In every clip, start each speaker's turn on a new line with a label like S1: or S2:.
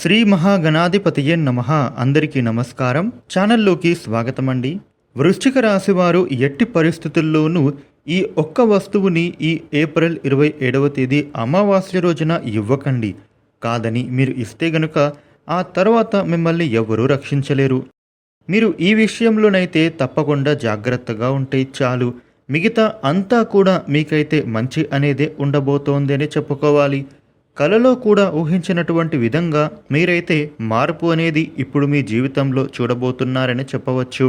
S1: శ్రీ మహాగణాధిపతియే నమ. అందరికీ నమస్కారం. ఛానల్లోకి స్వాగతం అండి వృశ్చిక రాశి వారు ఎట్టి పరిస్థితుల్లోనూ ఈ ఒక్క వస్తువుని ఈ ఏప్రిల్ ఇరవై ఏడవ తేదీ అమావాస్య రోజున ఇవ్వకండి. కాదని మీరు ఇస్తే గనుక ఆ తర్వాత మిమ్మల్ని ఎవరూ రక్షించలేరు. మీరు ఈ విషయంలోనైతే తప్పకుండా జాగ్రత్తగా ఉంటే చాలు. మిగతా అంతా కూడా మీకైతే మంచి అనేదే ఉండబోతోంది అని చెప్పుకోవాలి. కలలో కూడా ఊహించినటువంటి విధంగా మీరైతే మార్పు అనేది ఇప్పుడు మీ జీవితంలో చూడబోతున్నారని చెప్పవచ్చు.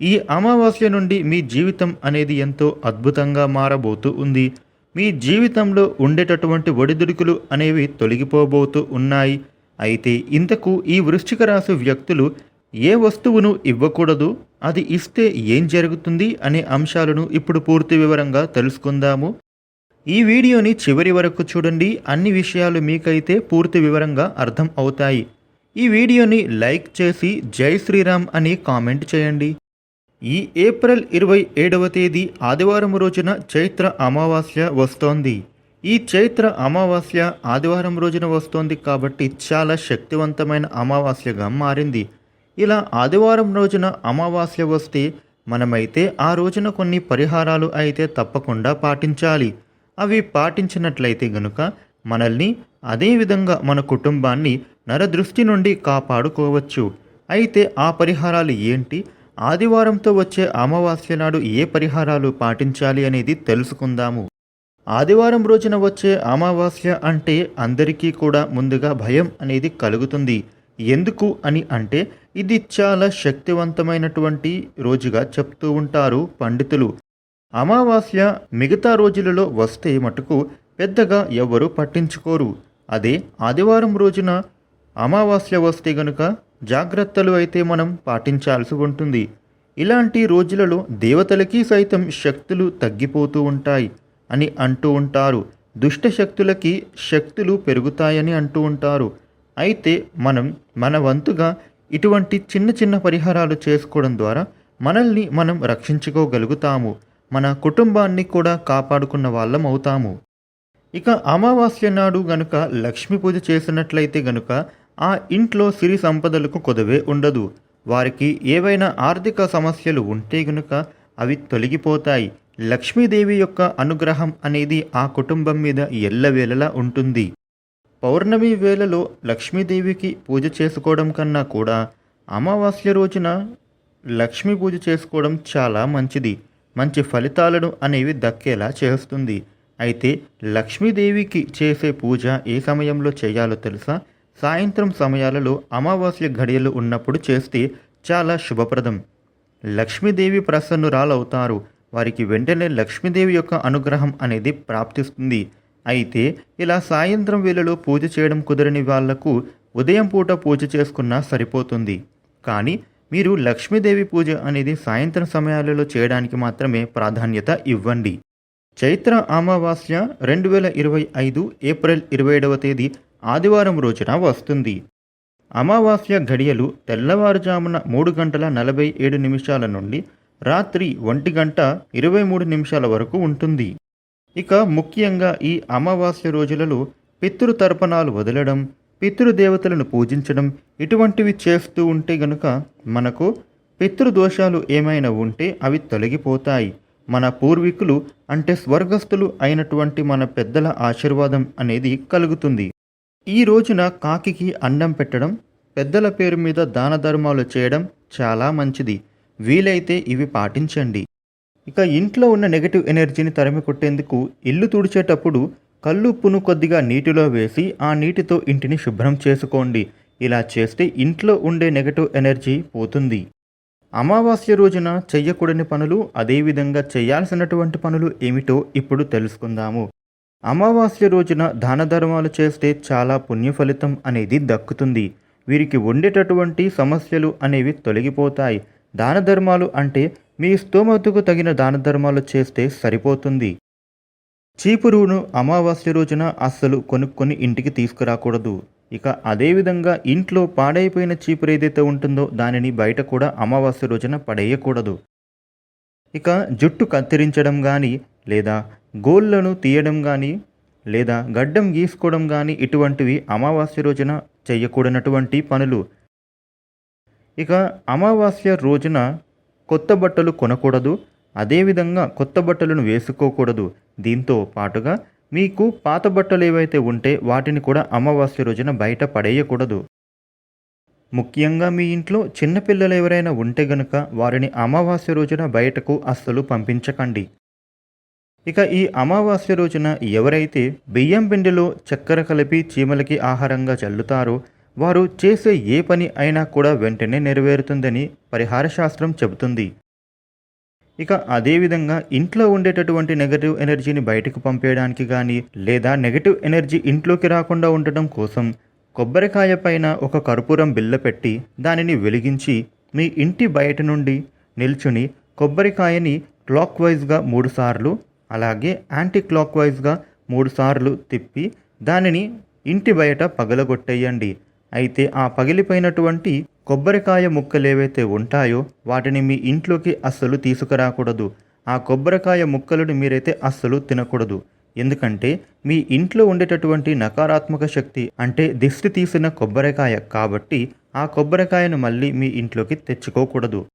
S1: ఈ అమావాస్య నుండి మీ జీవితం అనేది ఎంతో అద్భుతంగా మారబోతూ ఉంది. మీ జీవితంలో ఉండేటటువంటి ఒడిదుడుకులు అనేవి తొలగిపోబోతూ ఉన్నాయి. అయితే ఇంతకు ఈ వృశ్చిక రాశి వ్యక్తులు ఏ వస్తువును ఇవ్వకూడదు? అది ఇస్తే ఏం జరుగుతుంది? అనే అంశాలను ఇప్పుడు పూర్తి వివరంగా తెలుసుకుందాము. ఈ వీడియోని చివరి వరకు చూడండి. అన్ని విషయాలు మీకైతే పూర్తి వివరంగా అర్థం అవుతాయి. ఈ వీడియోని లైక్ చేసి జై శ్రీరామ్ అని కామెంట్ చేయండి. ఈ ఏప్రిల్ ఇరవై ఏడవ తేదీ ఆదివారం రోజున చైత్ర అమావాస్య వస్తోంది. ఈ చైత్ర అమావాస్య ఆదివారం రోజున వస్తోంది కాబట్టి చాలా శక్తివంతమైన అమావాస్యగా మారింది. ఇలా ఆదివారం రోజున అమావాస్య వస్తే మనమైతే ఆ రోజున కొన్ని పరిహారాలు అయితే తప్పకుండా పాటించాలి. అవి పాటించినట్లయితే గనుక మనల్ని అదేవిధంగా మన కుటుంబాన్ని నరదృష్టి నుండి కాపాడుకోవచ్చు. అయితే ఆ పరిహారాలు ఏంటి? ఆదివారంతో వచ్చే అమావాస్య నాడు ఏ పరిహారాలు పాటించాలి అనేది తెలుసుకుందాము. ఆదివారం రోజున వచ్చే అమావాస్య అంటే అందరికీ కూడా ముందుగా భయం అనేది కలుగుతుంది. ఎందుకు అని అంటే ఇది చాలా శక్తివంతమైనటువంటి రోజుగా చెప్తూ ఉంటారు పండితులు. అమావాస్య మిగతా రోజులలో వస్తే మటుకు పెద్దగా ఎవ్వరూ పట్టించుకోరు. అదే ఆదివారం రోజున అమావాస్య వస్తే గనుక జాగ్రత్తలు అయితే మనం పాటించాల్సి ఉంటుంది. ఇలాంటి రోజులలో దేవతలకి సైతం శక్తులు తగ్గిపోతూ ఉంటాయి అని అంటూ ఉంటారు. దుష్ట శక్తులకి శక్తులు పెరుగుతాయని అంటూ ఉంటారు. అయితే మనం మన వంతుగా ఇటువంటి చిన్న చిన్న పరిహారాలు చేసుకోవడం ద్వారా మనల్ని మనం రక్షించుకోగలుగుతాము. మన కుటుంబాన్ని కూడా కాపాడుకున్న వాళ్ళం అవుతాము. ఇక అమావాస్య నాడు గనుక లక్ష్మీ పూజ చేసినట్లయితే గనుక ఆ ఇంట్లో సిరి సంపదలకు కొదవే ఉండదు. వారికి ఏవైనా ఆర్థిక సమస్యలు ఉంటే గనుక అవి తొలగిపోతాయి. లక్ష్మీదేవి యొక్క అనుగ్రహం అనేది ఆ కుటుంబం మీద ఎల్లవేళలా ఉంటుంది. పౌర్ణమి వేళలో లక్ష్మీదేవికి పూజ చేసుకోవడం కన్నా కూడా అమావాస్య రోజున లక్ష్మీ పూజ చేసుకోవడం చాలా మంచిది. మంచి ఫలితాలను అనేవి దక్కేలా చేస్తుంది. అయితే లక్ష్మీదేవికి చేసే పూజ ఏ సమయంలో చేయాలో తెలుసా? సాయంత్రం సమయాలలో అమావాస్య ఘడియలు ఉన్నప్పుడు చేస్తే చాలా శుభప్రదం. లక్ష్మీదేవి ప్రసన్నురాలవుతారు. వారికి వెంటనే లక్ష్మీదేవి యొక్క అనుగ్రహం అనేది ప్రాప్తిస్తుంది. అయితే ఇలా సాయంత్రం వేళలో పూజ చేయడం కుదరని వాళ్ళకు ఉదయం పూట పూజ చేసుకున్నా సరిపోతుంది. కానీ మీరు లక్ష్మీదేవి పూజ అనేది సాయంత్రం సమయాలలో చేయడానికి మాత్రమే ప్రాధాన్యత ఇవ్వండి. చైత్ర అమావాస్య రెండు వేల ఇరవై ఐదు ఏప్రిల్ ఇరవై ఏడవ తేదీ ఆదివారం రోజున వస్తుంది. అమావాస్య ఘడియలు తెల్లవారుజామున మూడు గంటల నలభై ఏడు నిమిషాల నుండి రాత్రి ఒంటి గంట ఇరవై మూడు నిమిషాల వరకు ఉంటుంది. ఇక ముఖ్యంగా ఈ అమావాస్య రోజులలో పితృతర్పణాలు వదలడం పితృదేవతలను పూజించడం ఇటువంటివి చేస్తూ ఉంటే గనుక మనకు పితృదోషాలు ఏమైనా ఉంటే అవి తొలగిపోతాయి. మన పూర్వీకులు అంటే స్వర్గస్థులు అయినటువంటి మన పెద్దల ఆశీర్వాదం అనేది కలుగుతుంది. ఈ రోజున కాకికి అన్నం పెట్టడం పెద్దల పేరు మీద దాన ధర్మాలు చేయడం చాలా మంచిది. వీలైతే ఇవి పాటించండి. ఇక ఇంట్లో ఉన్న నెగటివ్ ఎనర్జీని తరిమి కొట్టేందుకు ఇల్లు తుడిచేటప్పుడు కల్లుప్పును కొద్దిగా నీటిలో వేసి ఆ నీటితో ఇంటిని శుభ్రం చేసుకోండి. ఇలా చేస్తే ఇంట్లో ఉండే నెగటివ్ ఎనర్జీ పోతుంది. అమావాస్య రోజున చెయ్యకూడని పనులు అదేవిధంగా చేయాల్సినటువంటి పనులు ఏమిటో ఇప్పుడు తెలుసుకుందాము. అమావాస్య రోజున దాన ధర్మాలు చేస్తే చాలా పుణ్య ఫలితం అనేది దక్కుతుంది. వీరికి ఉండేటటువంటి సమస్యలు అనేవి తొలగిపోతాయి. దాన ధర్మాలు అంటే మీ స్తోమతకు తగిన దాన ధర్మాలు చేస్తే సరిపోతుంది. చీపురును అమావాస్య రోజున అస్సలు కొనుక్కొని ఇంటికి తీసుకురాకూడదు. ఇక అదేవిధంగా ఇంట్లో పాడైపోయిన చీపురు ఏదైతే ఉంటుందో దానిని బయట కూడా అమావాస్య రోజున పడేయకూడదు. ఇక జుట్టు కత్తిరించడం కానీ లేదా గోళ్ళను తీయడం కానీ లేదా గడ్డం గీసుకోవడం కానీ ఇటువంటివి అమావాస్య రోజున చేయకూడనటువంటి పనులు. ఇక అమావాస్య రోజున కొత్త బట్టలు కొనకూడదు. అదేవిధంగా కొత్త బట్టలను వేసుకోకూడదు. దీంతో పాటుగా మీకు పాత బట్టలు ఏవైతే ఉంటే వాటిని కూడా అమావాస్య రోజున బయట పడేయకూడదు. ముఖ్యంగా మీ ఇంట్లో చిన్నపిల్లలు ఎవరైనా ఉంటే గనుక వారిని అమావాస్య రోజున బయటకు అస్సలు పంపించకండి. ఇక ఈ అమావాస్య రోజున ఎవరైతే బియ్యం పిండిలో చక్కెర కలిపి చీమలకి ఆహారంగా చల్లుతారో వారు చేసే ఏ పని అయినా కూడా వెంటనే నెరవేరుతుందని పరిహార శాస్త్రం చెబుతుంది. ఇక అదేవిధంగా ఇంట్లో ఉండేటటువంటి నెగటివ్ ఎనర్జీని బయటకు పంపేయడానికి కానీ లేదా నెగటివ్ ఎనర్జీ ఇంట్లోకి రాకుండా ఉండటం కోసం కొబ్బరికాయ పైన ఒక కర్పూరం బిల్ల పెట్టి దానిని వెలిగించి మీ ఇంటి బయట నుండి నిల్చుని కొబ్బరికాయని క్లాక్ వైజ్గా మూడుసార్లు అలాగే యాంటీ క్లాక్ వైజ్గా మూడుసార్లు తిప్పి దానిని ఇంటి బయట పగలగొట్టేయండి. అయితే ఆ పగిలిపోయినటువంటి కొబ్బరికాయ ముక్కలు ఏవైతే ఉంటాయో వాటిని మీ ఇంట్లోకి అస్సలు తీసుకురాకూడదు. ఆ కొబ్బరికాయ ముక్కలను మీరైతే అస్సలు తినకూడదు. ఎందుకంటే మీ ఇంట్లో ఉండేటటువంటి నకారాత్మక శక్తి అంటే దిష్టి తీసిన కొబ్బరికాయ కాబట్టి ఆ కొబ్బరికాయను మళ్ళీ మీ ఇంట్లోకి తెచ్చుకోకూడదు.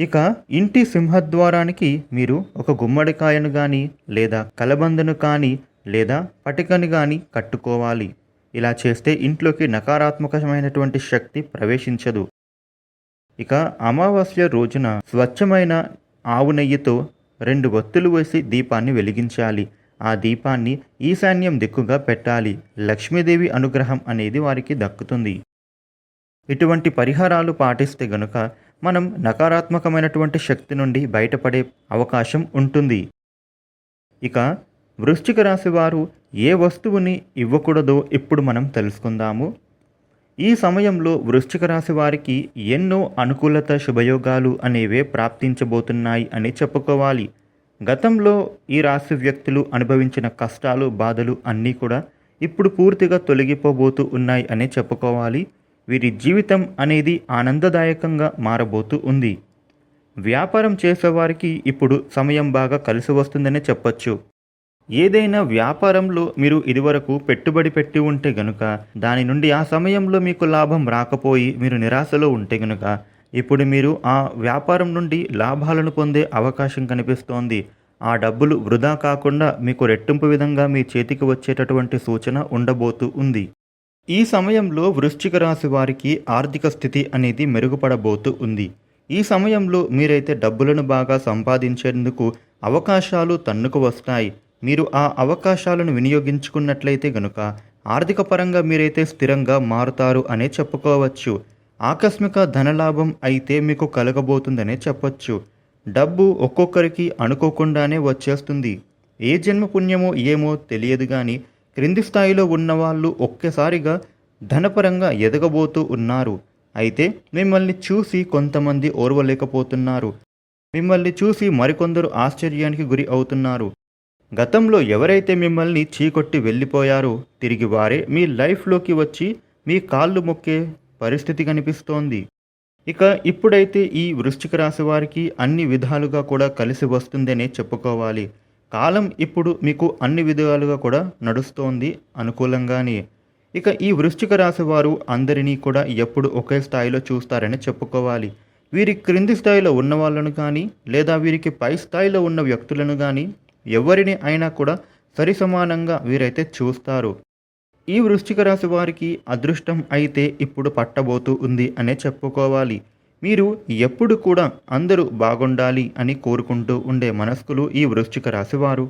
S1: ఇక ఇంటి సింహద్వారానికి మీరు ఒక గుమ్మడికాయను కానీ లేదా కలబందను కానీ లేదా పటికను కానీ కట్టుకోవాలి. ఇలా చేస్తే ఇంట్లోకి నకారాత్మకమైనటువంటి శక్తి ప్రవేశించదు. ఇక అమావాస్య రోజున స్వచ్ఛమైన ఆవు నెయ్యితో రెండు ఒత్తులు వేసి దీపాన్ని వెలిగించాలి. ఆ దీపాన్ని ఈశాన్యం దిక్కుగా పెట్టాలి. లక్ష్మీదేవి అనుగ్రహం అనేది వారికి దక్కుతుంది. ఇటువంటి పరిహారాలు పాటిస్తే గనుక మనం నకారాత్మకమైనటువంటి శక్తి నుండి బయటపడే అవకాశం ఉంటుంది. ఇక వృశ్చిక రాశి వారు ఏ వస్తువుని ఇవ్వకూడదో ఇప్పుడు మనం తెలుసుకుందాము. ఈ సమయంలో వృశ్చిక రాశి వారికి ఎన్నో అనుకూలత శుభయోగాలు అనేవే ప్రాప్తించబోతున్నాయి అని చెప్పుకోవాలి. గతంలో ఈ రాశి వ్యక్తులు అనుభవించిన కష్టాలు బాధలు అన్నీ కూడా ఇప్పుడు పూర్తిగా తొలగిపోబోతూ ఉన్నాయి అనే చెప్పుకోవాలి. వీరి జీవితం అనేది ఆనందదాయకంగా మారబోతూ ఉంది. వ్యాపారం చేసేవారికి ఇప్పుడు సమయం బాగా కలిసి వస్తుందనే చెప్పొచ్చు. ఏదైనా వ్యాపారంలో మీరు ఇదివరకు పెట్టుబడి పెట్టి ఉంటే గనుక దాని నుండి ఆ సమయంలో మీకు లాభం రాకపోయి మీరు నిరాశలో ఉంటే గనుక ఇప్పుడు మీరు ఆ వ్యాపారం నుండి లాభాలను పొందే అవకాశం కనిపిస్తోంది. ఆ డబ్బులు వృధా కాకుండా మీకు రెట్టింపు విధంగా మీ చేతికి వచ్చేటటువంటి సూచన ఉండబోతూ ఉంది. ఈ సమయంలో వృశ్చిక రాశి వారికి ఆర్థిక స్థితి అనేది మెరుగుపడబోతూ ఉంది. ఈ సమయంలో మీరైతే డబ్బులను బాగా సంపాదించేందుకు అవకాశాలు తన్నుకు వస్తాయి. మీరు ఆ అవకాశాలను వినియోగించుకున్నట్లయితే గనుక ఆర్థిక పరంగా మీరైతే స్థిరంగా మారుతారు అనే చెప్పుకోవచ్చు. ఆకస్మిక ధనలాభం అయితే మీకు కలగబోతుందనే చెప్పొచ్చు. డబ్బు ఒక్కొక్కరికి అనుకోకుండానే వచ్చేస్తుంది. ఏ జన్మ పుణ్యమో ఏమో తెలియదు కానీ క్రింది స్థాయిలో ఉన్నవాళ్ళు ఒక్కసారిగా ధనపరంగా ఎదగబోతూ ఉన్నారు. అయితే మిమ్మల్ని చూసి కొంతమంది ఓర్వలేకపోతున్నారు. మిమ్మల్ని చూసి మరికొందరు ఆశ్చర్యానికి గురి అవుతున్నారు. గతంలో ఎవరైతే మిమ్మల్ని చీకొట్టి వెళ్ళిపోయారో తిరిగి వారే మీ లైఫ్లోకి వచ్చి మీ కాళ్ళు మొక్కే పరిస్థితి కనిపిస్తోంది. ఇక ఇప్పుడైతే ఈ వృశ్చిక రాశి వారికి అన్ని విధాలుగా కూడా కలిసి వస్తుందనే చెప్పుకోవాలి. కాలం ఇప్పుడు మీకు అన్ని విధాలుగా కూడా నడుస్తోంది అనుకూలంగానే. ఇక ఈ వృశ్చిక రాశి వారు అందరినీ కూడా ఎప్పుడు ఒకే స్థాయిలో చూస్తారని చెప్పుకోవాలి. వీరి క్రింది స్థాయిలో ఉన్న వాళ్ళను కానీ లేదా వీరికి పై స్థాయిలో ఉన్న వ్యక్తులను కానీ ఎవరిని అయినా కూడా సరిసమానంగా వీరైతే చూస్తారు. ఈ వృశ్చిక రాశి వారికి అదృష్టం అయితే ఇప్పుడు పట్టబోతూ ఉంది అనే చెప్పుకోవాలి. మీరు ఎప్పుడు కూడా అందరూ బాగుండాలి అని కోరుకుంటూ ఉండే మనస్కులు ఈ వృశ్చిక రాశివారు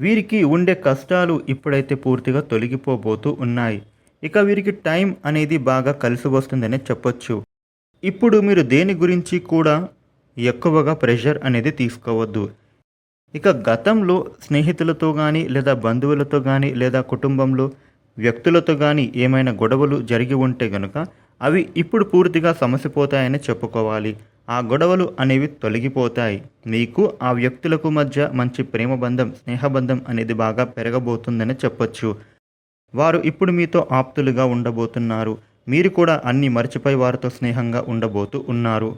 S1: వీరికి ఉండే కష్టాలు ఇప్పుడైతే పూర్తిగా తొలగిపోబోతూ ఉన్నాయి. ఇక వీరికి టైం అనేది బాగా కలిసి వస్తుందనే చెప్పొచ్చు. ఇప్పుడు మీరు దేని గురించి కూడా ఎక్కువగా ప్రెషర్ అనేది తీసుకోవద్దు. ఇక గతంలో స్నేహితులతో కానీ లేదా బంధువులతో కానీ లేదా కుటుంబంలో వ్యక్తులతో కానీ ఏమైనా గొడవలు జరిగి ఉంటే గనుక అవి ఇప్పుడు పూర్తిగా సమసిపోతాయని చెప్పుకోవాలి. ఆ గొడవలు అనేవి తొలగిపోతాయి. మీకు ఆ వ్యక్తులకు మధ్య మంచి ప్రేమ బంధం స్నేహబంధం అనేది బాగా పెరగబోతుందని చెప్పొచ్చు. వారు ఇప్పుడు మీతో ఆప్తులుగా ఉండబోతున్నారు. మీరు కూడా అన్ని మర్చిపోయి వారితో స్నేహంగా ఉండబోతూ ఉన్నారు.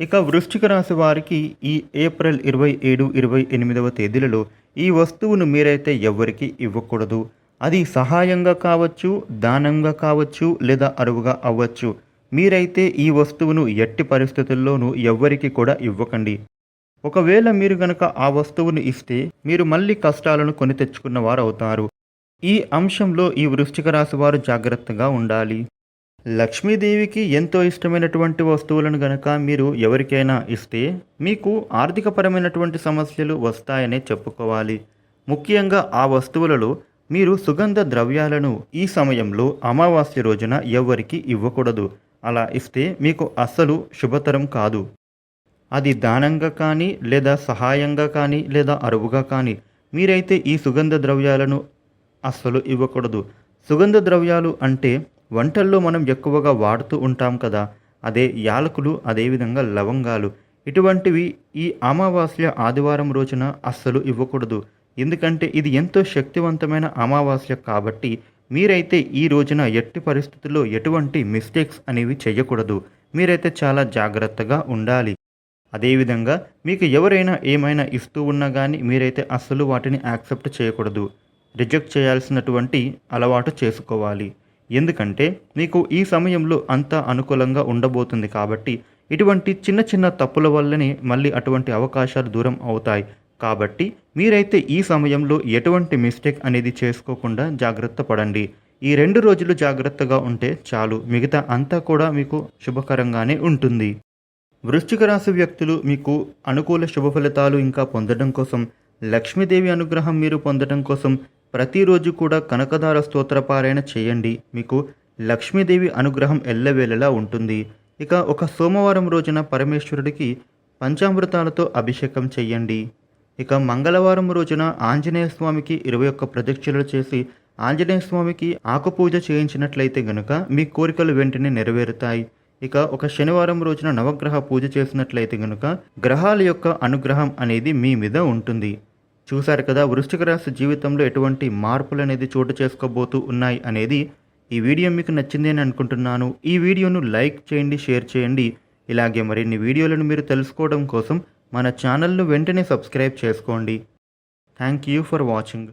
S1: ఇక వృశ్చిక రాశి వారికి ఈ ఏప్రిల్ ఇరవై ఏడు ఇరవై ఎనిమిదవ తేదీలలో ఈ వస్తువును మీరైతే ఎవ్వరికి ఇవ్వకూడదు. అది సహాయంగా కావచ్చు దానంగా కావచ్చు లేదా అరువుగా అవ్వచ్చు. మీరైతే ఈ వస్తువును ఎట్టి పరిస్థితుల్లోనూ ఎవ్వరికి కూడా ఇవ్వకండి. ఒకవేళ మీరు గనక ఆ వస్తువును ఇస్తే మీరు మళ్ళీ కష్టాలను కొని తెచ్చుకున్న వారు అవుతారు ఈ అంశంలో ఈ వృశ్చిక రాశి వారు జాగ్రత్తగా ఉండాలి. లక్ష్మీదేవికి ఎంతో ఇష్టమైనటువంటి వస్తువులను గనక మీరు ఎవరికైనా ఇస్తే మీకు ఆర్థికపరమైనటువంటి సమస్యలు వస్తాయనే చెప్పుకోవాలి. ముఖ్యంగా ఆ వస్తువులలో మీరు సుగంధ ద్రవ్యాలను ఈ సమయంలో అమావాస్య రోజున ఎవరికి ఇవ్వకూడదు. అలా ఇస్తే మీకు అస్సలు శుభతరం కాదు. అది దానంగా కానీ లేదా సహాయంగా కానీ లేదా అరువుగా కానీ మీరైతే ఈ సుగంధ ద్రవ్యాలను అస్సలు ఇవ్వకూడదు. సుగంధ ద్రవ్యాలు అంటే వంటల్లో మనం ఎక్కువగా వాడుతూ ఉంటాం కదా అదే యాలకులు అదేవిధంగా లవంగాలు. ఇటువంటివి ఈ అమావాస్య ఆదివారం రోజున అస్సలు ఇవ్వకూడదు. ఎందుకంటే ఇది ఎంతో శక్తివంతమైన అమావాస్య కాబట్టి మీరైతే ఈ రోజున ఎట్టి పరిస్థితుల్లో ఎటువంటి మిస్టేక్స్ అనేవి చేయకూడదు మీరైతే చాలా జాగ్రత్తగా ఉండాలి. అదేవిధంగా మీకు ఎవరైనా ఏమైనా ఇస్తూ ఉన్నా కానీ మీరైతే అస్సలు వాటిని యాక్సెప్ట్ చేయకూడదు. రిజెక్ట్ చేయాల్సినటువంటి అలవాటు చేసుకోవాలి. ఎందుకంటే మీకు ఈ సమయంలో అంతా అనుకూలంగా ఉండబోతుంది కాబట్టి ఇటువంటి చిన్న చిన్న తప్పుల వల్లనే మళ్ళీ అటువంటి అవకాశాలు దూరం అవుతాయి. కాబట్టి మీరైతే ఈ సమయంలో ఎటువంటి మిస్టేక్ అనేది చేసుకోకుండా జాగ్రత్త పడండి. ఈ రెండు రోజులు జాగ్రత్తగా ఉంటే చాలు. మిగతా అంతా కూడా మీకు శుభకరంగానే ఉంటుంది. వృశ్చిక రాశి వ్యక్తులు మీకు అనుకూల శుభ ఫలితాలు ఇంకా పొందడం కోసం లక్ష్మీదేవి అనుగ్రహం మీరు పొందడం కోసం ప్రతిరోజు కూడా కనకదార స్తోత్ర పారాయణ చేయండి. మీకు లక్ష్మీదేవి అనుగ్రహం ఎల్లవేళలా ఉంటుంది. ఇక ఒక సోమవారం రోజున పరమేశ్వరుడికి పంచామృతాలతో అభిషేకం చెయ్యండి ఇక మంగళవారం రోజున ఆంజనేయ స్వామికి ఇరవై ఒక్క ప్రదక్షిణలు చేసి ఆంజనేయ స్వామికి ఆకుపూజ చేయించినట్లయితే గనుక మీ కోరికలు వెంటనే నెరవేరుతాయి. ఇక ఒక శనివారం రోజున నవగ్రహ పూజ చేసినట్లయితే గనుక గ్రహాల యొక్క అనుగ్రహం అనేది మీ మీద ఉంటుంది. చూశారు కదా వృశ్చిక రాశి జీవితంలో ఎటువంటి మార్పులు అనేది చోటు చేసుకోబోతూ ఉన్నాయి అనేది ఈ వీడియో మీకు నచ్చింది అని అనుకుంటున్నాను. ఈ వీడియోను లైక్ చేయండి షేర్ చేయండి. ఇలాగే మరిన్ని వీడియోలను మీరు తెలుసుకోవడం కోసం మన ఛానల్ను వెంటనే సబ్స్క్రైబ్ చేసుకోండి. Thank you for watching.